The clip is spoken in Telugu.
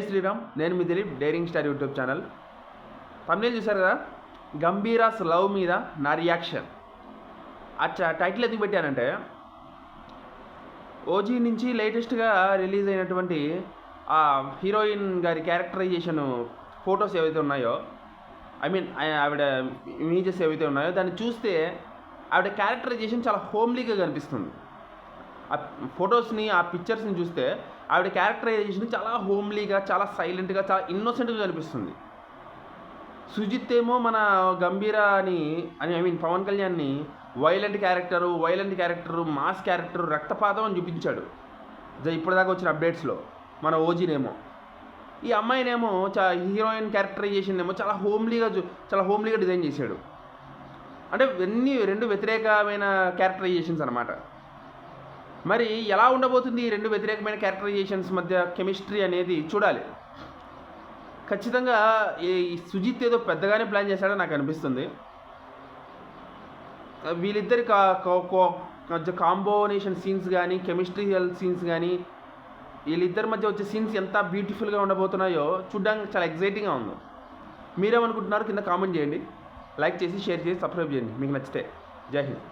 శ్రీరామ్ నేను మీ Dilip daring star YouTube channel. Tamil చూశారు కదా? గంభీరాస్ లవ్ మీద నా రియాక్షన్ అచ్చా టైటిల్ ఎందుకు పెట్టానంటే ఓజీ నుంచి లేటెస్ట్గా రిలీజ్ అయినటువంటి ఆ హీరోయిన్ గారి క్యారెక్టరైజేషన్ ఫొటోస్ ఏవైతే ఉన్నాయో ఐ మీన్ ఆవిడ ఇమేజెస్ ఏవైతే ఉన్నాయో దాన్ని చూస్తే ఆవిడ క్యారెక్టరైజేషన్ చాలా హోమ్లీగా కనిపిస్తుంది. ఆ ఫొటోస్ని ఆ పిక్చర్స్ని చూస్తే ఆవిడ క్యారెక్టరైజేషన్ చాలా హోమ్లీగా చాలా సైలెంట్గా చాలా ఇన్నోసెంట్గా కనిపిస్తుంది. సుజిత్ ఏమో మన గంభీర అని అని ఐ మీన్ పవన్ కళ్యాణ్ని violent character violent character mass character రక్తపాతం అని చూపించాడు. ఇప్పటిదాకా వచ్చిన అప్డేట్స్లో మన ఓజీనేమో. ఈ అమ్మాయినేమో చా హీరోయిన్ క్యారెక్టరైజేషన్ ఏమో చాలా హోమ్లీగా చూ- చాలా హోమ్లీగా డిజైన్ చేశాడు. అంటే ఇవన్నీ రెండు వ్యతిరేకమైన క్యారెక్టరైజేషన్స్ అనమాట మరి ఎలా ఉండబోతుంది ఈ రెండు వ్యతిరేకమైన క్యారెక్టరైజేషన్స్ మధ్య కెమిస్ట్రీ అనేది చూడాలి. ఖచ్చితంగా ఈ సుజిత్ ఏదో పెద్దగానే ప్లాన్ చేశాడో నాకు అనిపిస్తుంది. వీళ్ళిద్దరి కా మధ్య కాంబోనేషన్ సీన్స్ కానీ కెమిస్ట్రియల్ సీన్స్ కానీ వీళ్ళిద్దరి మధ్య వచ్చే సీన్స్ ఎంత బ్యూటిఫుల్గా ఉండబోతున్నాయో చూడడానికి చాలా ఎగ్జైటింగ్గా ఉంది. మీరేమనుకుంటున్నారు కింద కామెంట్ చేయండి. లైక్ చేసి షేర్ చేసి సబ్స్క్రైబ్ చేయండి. మీకు నచ్చితే. జై హింద్.